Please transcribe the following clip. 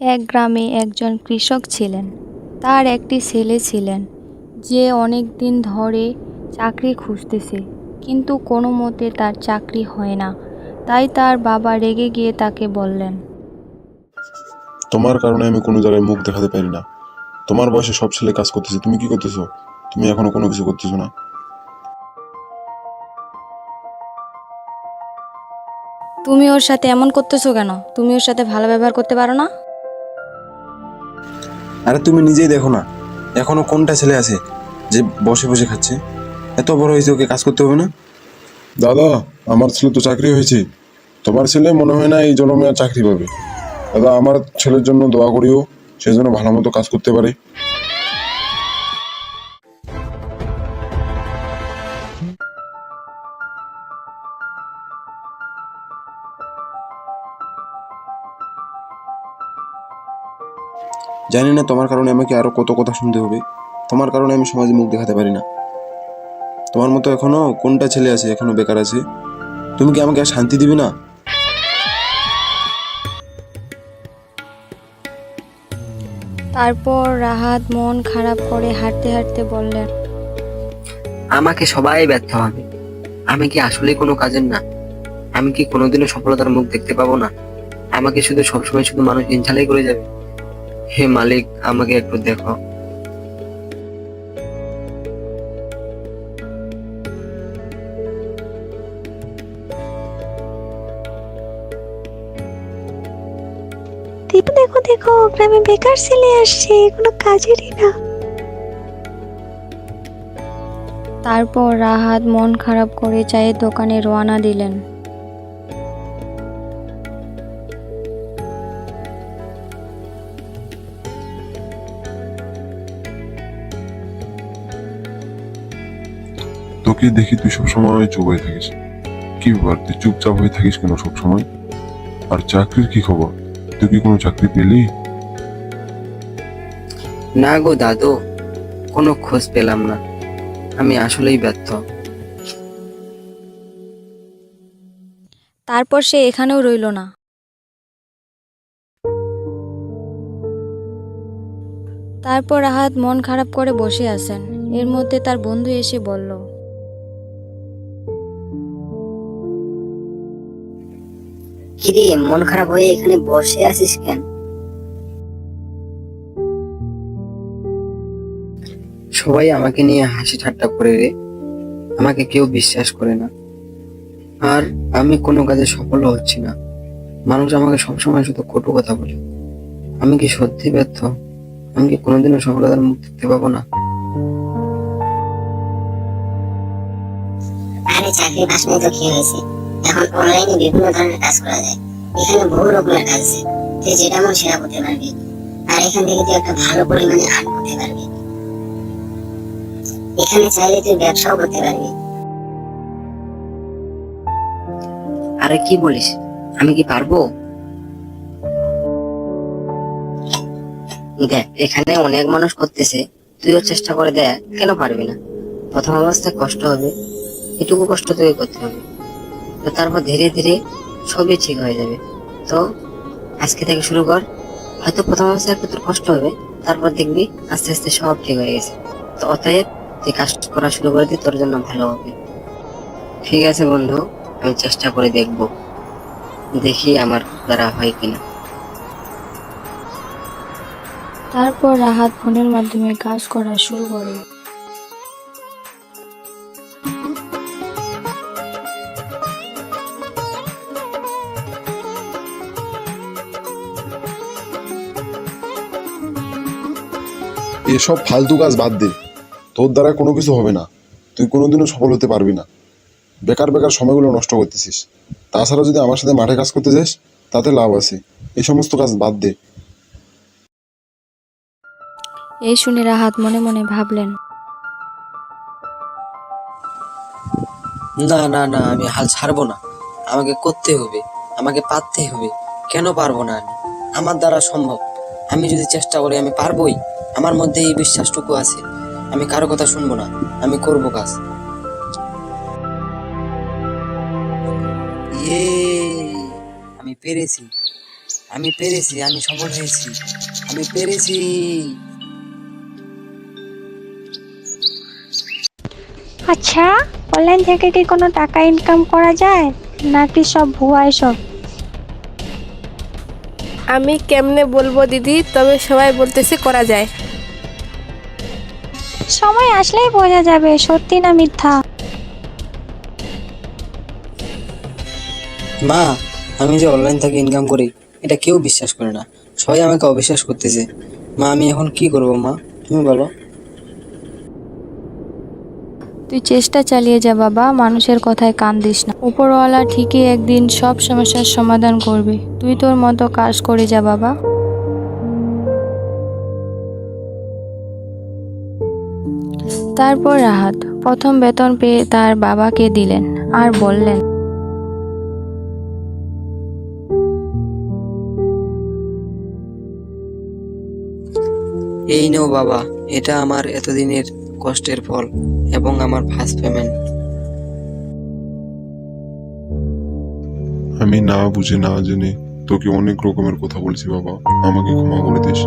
এক গ্রামে একজন কৃষক ছিলেন। তার একটি ছেলে ছিলেন যে অনেক দিন ধরে চাকরি খুঁজতেছে কিন্তু কোনো মতে তার চাকরি হয় না। তাই তার বাবা রেগে গিয়ে তাকে বললেন তোমার কারণে আমি কোনো জায়গায় মুখ দেখাতে পারি না। তোমার বয়সে সব ছেলে কাজ করতেছে তুমি কি করতেছো? তুমি এখনও কোনো কিছু করতেছো না? তুমি ওর সাথে এমন করতেছো কেন? তুমি ওর সাথে ভালো ব্যবহার করতে পারো না? আরে তুমি নিজেই দেখো না। এখনও কোনটা ছেলে আছে যে বসে বসে খাচ্ছে? এত বড় হয়েছে ওকে কাজ করতে হবে না? দাদা, আমার ছেলে তো চাকরি হয়েছে। তোমার ছেলে মনে হয় না এই আর চাকরি পাবে। দাদা, আমার ছেলের জন্য দোয়া করিও, সে ভালো মতো কাজ করতে পারে। জানি না তোমার কারণে আমাকে আরও কত কথা শুনতে হবে। তোমার কারণে আমি সমাজে মুখ দেখাতে পারি না। তোমার মতো এখনও কোনটা ছেলে আছে এখনও বেকার আছে? তুমি কি আমাকে আর শান্তি দিবে না? তারপর রাহাত মন খারাপ করে হাঁটতে হাঁটতে বললেন আমাকে সবাই ব্যর্থ হবে। আমি কি আসলে কোনো কাজের না? আমি কি কোনোদিনও সফলতার মুখ দেখতে পাবো না? আমাকে শুধু সবসময় শুধু মানুষ ইনশালাই করে যাবে। হে মালিক আমাকে একটু দেখো। দীপু দেখো দেখো গ্রামে বেকার ছেলে আসছে কোনো কাজেরই না। তারপর রাহাত মন খারাপ করে চায়ের দোকানে রওনা দিলেন। তোকে দেখি তুই সবসময় চুপ হয়ে থাকিস। কি ব্যাপার তুই চুপচাপ হয়ে থাকিস কেন সবসময়? আর চাকরির কি খবর? তুই কি কোনো চাকরি পেলি? না গো দাদু কোনো খোঁজ পেলাম না। আমি আসলেই ব্যর্থ। তারপর সে এখানেও রইল না। তারপর রাহাত মন খারাপ করে বসে আছেন। এর মধ্যে তার বন্ধু এসে বলল কিরে মন খারাপ হয়ে এখানে বসে আছিস কেন? সবাই আমাকে নিয়ে হাসি ঠাট্টা করে রে। আমাকে কেউ বিশ্বাস করে না। আর আমি কোনো কাজে সফল হচ্ছি না। মানুষ আমাকে সবসময় শুধু কটু কথা বলে। আমি কি সত্যি ব্যর্থ? আমি কি কোনোদিনও সফলতার মুখ দেখতে পাবো না? আরে চাকরি পাস তো কি হয়েছে? এখন অনলাইনে বিভিন্ন ধরনের কাজ করা যায়। এখানে বহু রকমের কাজ আছে। তুই যেটা মন সেটা করতে পারবি। আর এখান থেকে তুই একটা ভালো পরিমাণে আর্ন করতে পারবি। এখানে চাইলে তুই ব্যবসাও করতে পারবি। আরে কি বলিস? আমি কি পারব? দেখ, এখানে অনেক মানুষ করতেছে। তুইও চেষ্টা করে দেখ, কেন পারবি না? প্রথম অবস্থায় কষ্ট হবে। এটুকু কষ্ট তোকে করতে হবে। তো তারপর ধীরে ধীরে সবই ঠিক হয়ে যাবে। তো আজকে থেকে শুরু কর। হয়তো প্রথম অবস্থায় একটু কষ্ট হবে, তারপর দেখবি আস্তে আস্তে সব ঠিক হয়ে গেছে। তো অতএব তুই কাজ করা শুরু করে দিই তোর জন্য ভালো হবে। ঠিক আছে বন্ধু, আমি চেষ্টা করে দেখব, দেখি আমার দ্বারা হয় কিনা। তারপর রাহাত ফোনের মাধ্যমে কাজ করা শুরু করে। এসব ফালতু কাজ বাদ দে। তোর দ্বারা কোনো কিছু হবে না। তুই কোনোদিনও সফল হতে পারবি না। বেকার বেকার সময়গুলো নষ্ট করতেছিস। তাছাড়া যদি আমার সাথে মাঠে কাজ করতে যাস তাতে লাভ আছে। এই সমস্ত কাজ বাদ দে। এই শুনে রাহাত মনে মনে ভাবলেন। না না না আমি হাল ছাড়বো না। আমাকে করতে হবে আমাকে পারতে হবে। কেন পারব না আমি? আমার দ্বারা সম্ভব। আমি যদি চেষ্টা করি আমি পারবোই। আমার মধ্যে এই বিশ্বাসটুকু আছে। আমি কারও কথা শুনব না। আমি করব কাজ। ইয়ে আমি পেরেছি। আমি পেরেছি আমি সফল হয়েছি। আমি পেরেছি। আচ্ছা অনলাইন থেকে কি কোনো টাকা ইনকাম করা যায়? নাকি সব ভুয়া সব আমি কেমনে বলব দিদি? তবে সবাই বলতেছে করা যায়। সময় আসলেই বোঝা যাবে সত্যি না মিথ্যা। মা আমি যে অনলাইন থেকে ইনকাম করি এটা কেউ বিশ্বাস করে না। সবাই আমাকে অবিশ্বাস করতেছে। মা আমি এখন কি করব মা? তুমি বলো। তুই চেষ্টা চালিয়ে যা বাবা মানুষের কথায় কান দিস না। উপরওয়ালা ঠিকই একদিন সব সমস্যার সমাধান করবে। তুই তোর মতো কাজ করে যা বাবা। তারপর রাহাত প্রথম বেতন পেয়ে তার বাবাকে দিলেন আর বললেন এই নেও বাবা এটা আমার এতদিনের কষ্টের ফল এবং আমার ফার্স্ট পেমেন্ট আমি না বুঝে না জেনে তোকে অনেক রকমের কথা বলছি বাবা আমাকে ক্ষমা করে দিস।